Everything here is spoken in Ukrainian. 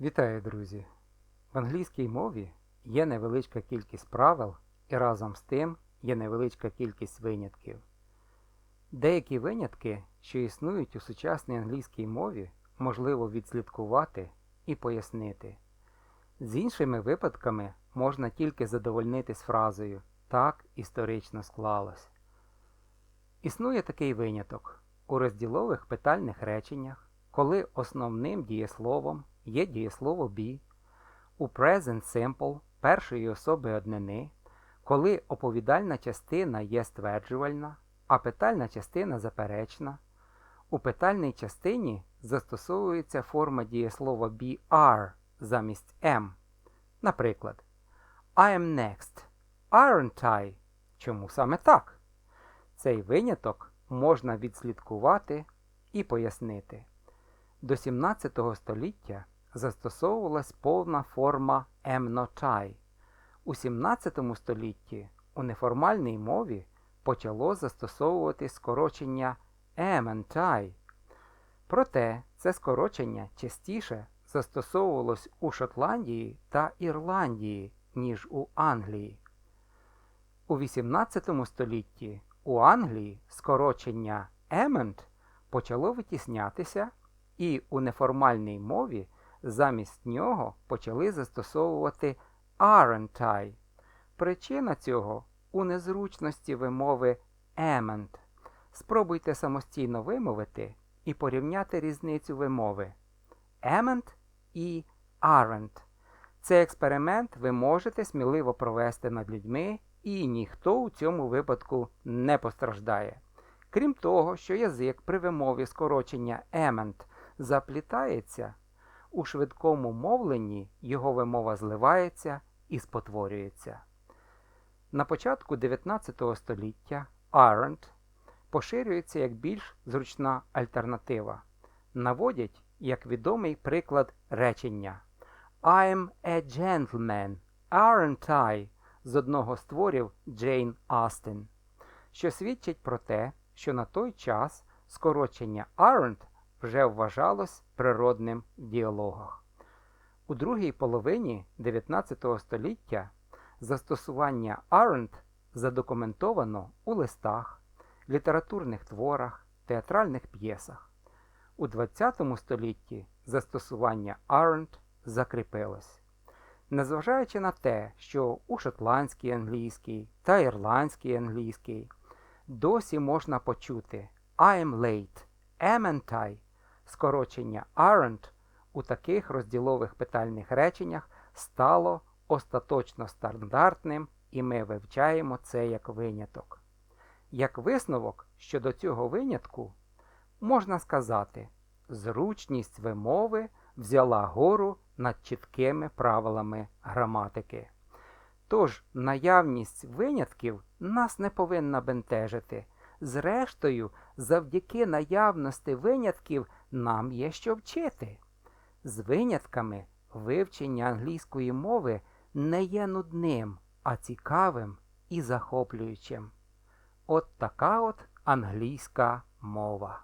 Вітаю, друзі! В англійській мові є невеличка кількість правил і разом з тим є невеличка кількість винятків. Деякі винятки, що існують у сучасній англійській мові, можливо відслідкувати і пояснити. З іншими випадками можна тільки задовольнитись фразою так історично склалось. Існує такий виняток у розділових питальних реченнях, коли основним дієсловом є дієслово be, у present simple першої особи однини, коли оповідальна частина є стверджувальна, а питальна частина заперечна. У питальній частині застосовується форма дієслова be are замість am. Наприклад, I am next. Aren't I? Чому саме так? Цей виняток можна відслідкувати і пояснити. До 17 століття застосовувалась повна форма I. У 17 столітті у неформальній мові почало застосовувати скорочення I. Проте це скорочення частіше застосовувалось у Шотландії та Ірландії, ніж у Англії. У 18 столітті у Англії скорочення amend почало витіснятися, і у неформальній мові замість нього почали застосовувати aren't I. Причина цього у незручності вимови amend. Спробуйте самостійно вимовити і порівняти різницю вимови amend і aren't. Цей експеримент ви можете сміливо провести над людьми, і ніхто у цьому випадку не постраждає. Крім того, що язик при вимові скорочення amend заплітається, у швидкому мовленні його вимова зливається і спотворюється. На початку 19 століття aren't поширюється як більш зручна альтернатива. Наводять як відомий приклад речення I'm a gentleman, aren't I? з одного з творів Джейн Астен, що свідчить про те, що на той час скорочення aren't вже вважалось природним в діалогах. У другій половині 19 століття застосування aren't задокументовано у листах, літературних творах, театральних п'єсах. У 20 столітті застосування aren't закріпилось. Незважаючи на те, що у шотландській англійській та ірландській англійській досі можна почути I'm late, I, скорочення aren't у таких розділових питальних реченнях стало остаточно стандартним, і ми вивчаємо це як виняток. Як висновок щодо цього винятку, можна сказати, зручність вимови взяла гору над чіткими правилами граматики. Тож наявність винятків нас не повинна бентежити. Зрештою, завдяки наявності винятків нам є що вчити. З винятками вивчення англійської мови не є нудним, а цікавим і захоплюючим. От така от англійська мова.